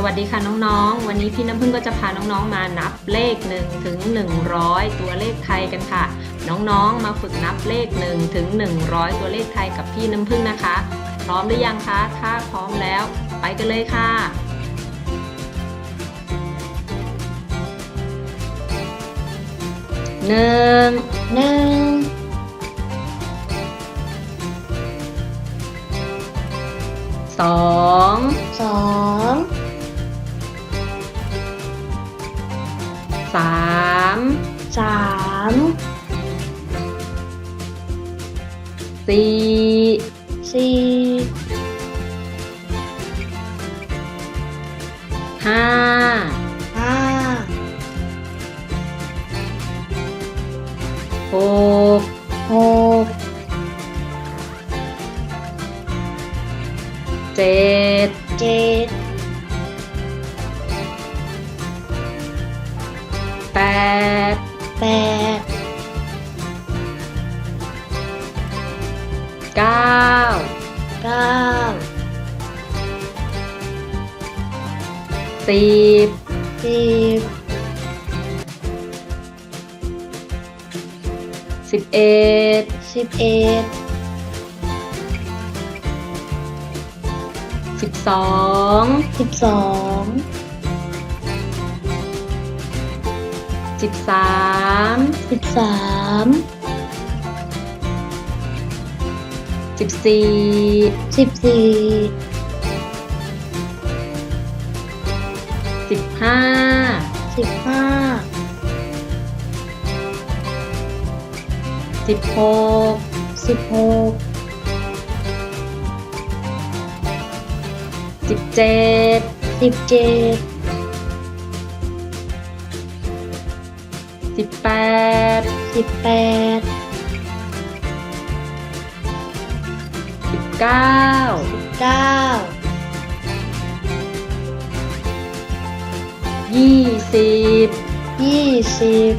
สวัสดีค่ะน้องๆ วันนี้พี่น้ำพึ่งก็จะพาน้องๆมานับเลข1ถึง100 ตัวเลขไทยกันค่ะ น้องๆ มาฝึกนับเลข1ถึง100 ตัวเลขไทยกับพี่น้ำพึ่งนะคะ พร้อมหรือยังคะ ถ้าพร้อมแล้ว ไปกันเลยค่ะหนึ่งหนึ่งสองสอง สามสามสี่สี่ห้า แปดแปดเก้าเก้าสิบสิบสิบเอ็ดสิบเอ็ดสิบสองสิบสอง สิบสามสิบสามสิบสี่สิบสี่สิบห้าสิบห้าสิบหกสิบหกสิบเจ็ดสิบเจ็ด แปดสิบแปดสิบเก้าเก้ายี่สิบยี่สิบ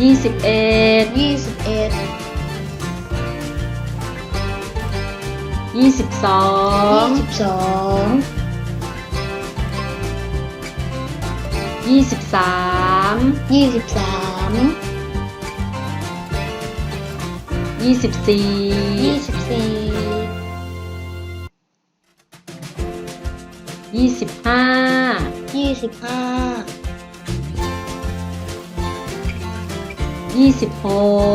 ยี่สิบเอ็ดยี่สิบเอ็ดยี่สิบสองยี่สิบสอง ยี่สิบสามยี่สิบสามยี่สิบสี่ยี่สิบสี่ยี่สิบห้ายี่สิบห้ายี่สิบห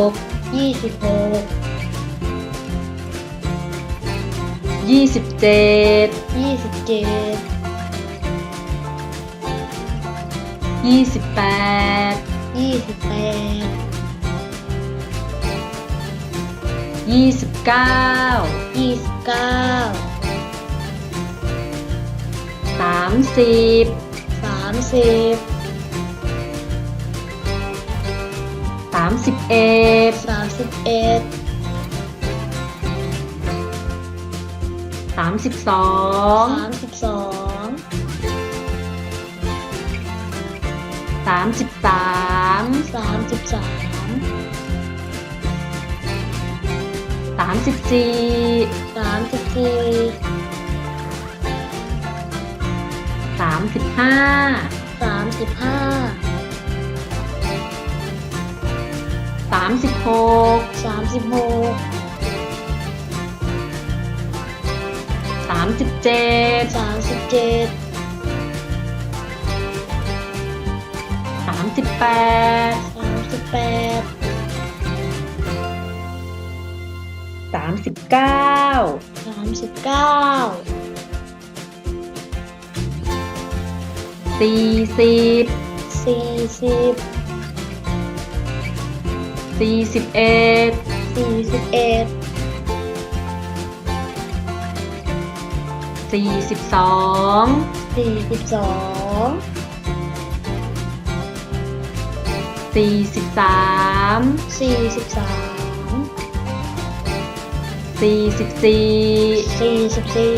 กยี่สิบหกยี่สิบเจ็ดยี่สิบเจ็ด ยี่สิบแปดยี่สิบแปดยี่สิบเก้ายี่สิบเก้าสามสิบสามสิบสามสิบเอ็ดสามสิบเอ็ดสามสิบสองสามสิบสองามสิบสามสามสิบสามสามสิบสี่สามสิบสี่สามสิบห้าสามสิบห้าสามสิบหกสามสิบหกสามสิบเจ็ดสามสิบเจ็ด สามสิบแปดสามสิบแปดสามสิบเก้าสามสิบเก้าสี่สิบสี่สิบสี่สิบเอ็ดสี่สิบเอ็ดสี่สิบสองสี่สิบสอง สี่สิบสามสี่สิบสามสี่สิบสี่สี่สิบสี่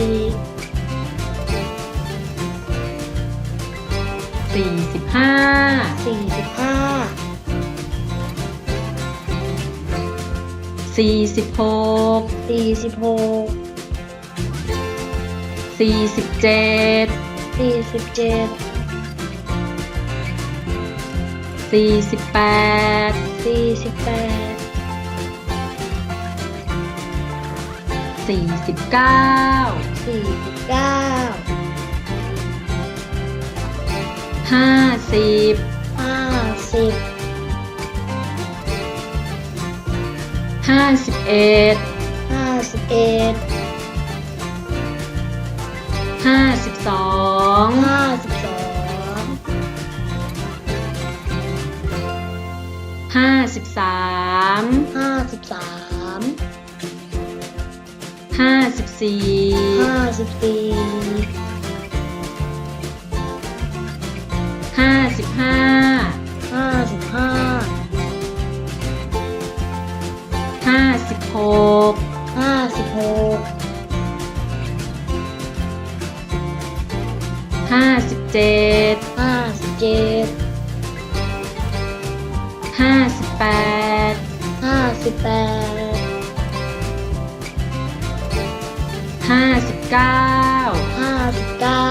สี่สิบห้าสี่สิบห้าสี่สิบหกสี่สิบหกสี่สิบเจ็ดสี่สิบเจ็ด สี่สิบแปดสี่สิบแปดสี่สิบเก้าสี่สิบเก้าห้าสิบห้าสิบห้าสิบเอ็ดห้าสิบเอ็ดห้าสิบสองห้าสิ ห้าสิบสามห้าสิบสามห้าสิบสี่ห้าสิบสี่ห้าสิบห้าห้าสิบห้าห้าสิบหกห้าสิบหกห้าสิบเจ็ดห้าสิบเจ็ด แปดห้าสิบแปดห้าสิบเก้าห้าสิบเก้า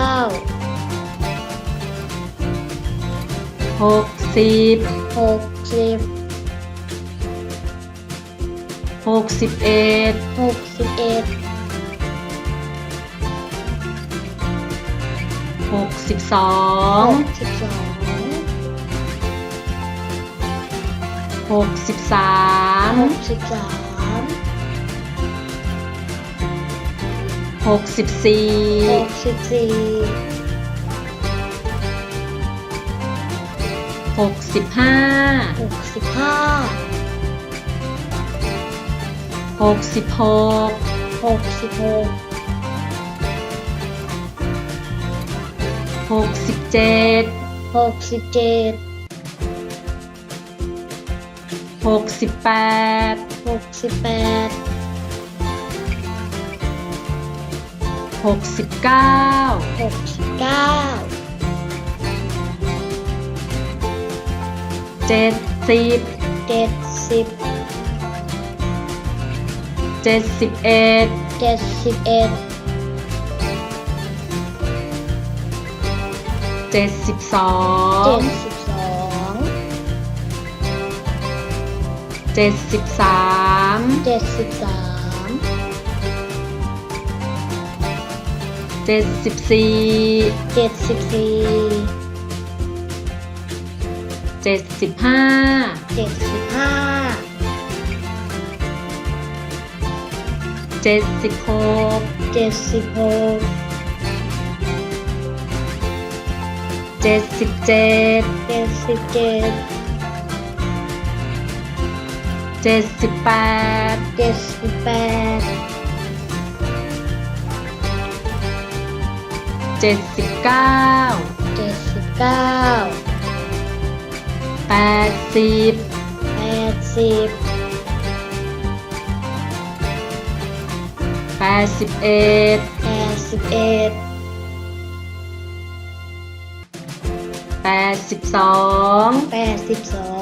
หกสิบหกสิบหกสิบเอ็ดหกสิบเอ็ดหกสิบสองหกสิบสอง หกสิบสามหกสิบสามหกสิบสี่หกสิบสี่หกสิบห้าหกสิบห้าหกสิบหกหกสิบหกหกสิบเจ็ดหกสิบเจ็ด หกสิบแปดหกสิบแปดหกสิบเก้าหกสิบเก้าเจ็ดสิบเจ็ดสิบเจ็ดสิบเอ็ดเจ็ดสิบเอ็ดเจ็ดสิบสอเจ็งดสิบ เจ็ดสิบสามเจ็ดสิบสามเจ็ดสิบสี่เจ็ดสิบสี่เจ็ดสิบห้าเจ็ดสิบห้าเจ็ดสิบหกเจ็ดสิบหกเจ็ดสิบเจ็ดเจ็ดสิบเจ็ด เจ็ดสิบแปดเจ็ดสิบแปดเจ็ดสิบเก้าเจ็ดสิบเก้าแปดสิบแปดสิบแปดสิบเอ็ดแปดสิบเอ็ดแปดสิบสองแปดสิบสอง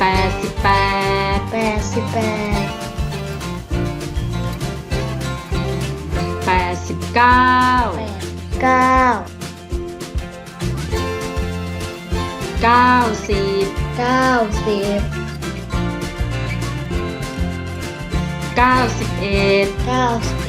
แปดสิบสี่แปดสิบสี่แปดสิบห้าแปดสิบห้าแปดสิบหกแปดสิบหกแปดสิบเจ็ดแปดสิบเจ็ดแปดสิบแปดแปดสิบแปดแปดสิบเก้าแปดเก้าเก้าสิบเก้าสิบเก้าสิบเอ็ดเก้าสิบ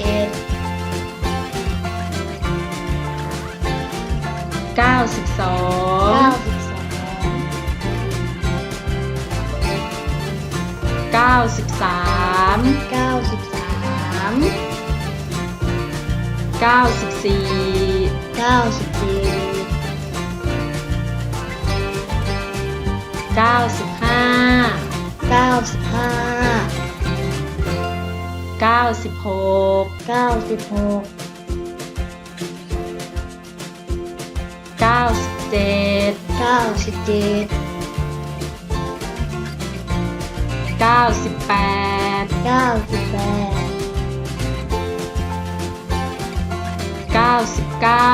95 เก้าสิบห้า96 เก้าสิบหก97 เก้าสิบเจ็ด98 เก้าสิบแปด99 เก้าสิบเก้า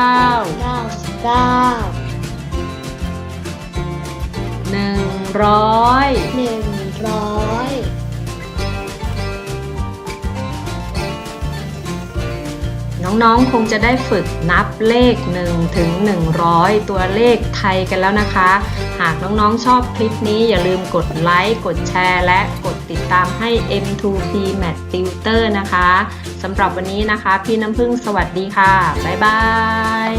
1 100หนึ่งร้อยน้องๆคงจะได้ฝึกนับเลข 1 ถึง 100 ตัวเลขไทยกันแล้วนะคะ หากน้องๆชอบคลิปนี้อย่าลืมกดไลค์ กดแชร์ และกดติดตามให้ M2P Math Tutor นะคะสำหรับวันนี้นะคะ พี่น้ำพึ่งสวัสดีค่ะ บ๊ายบาย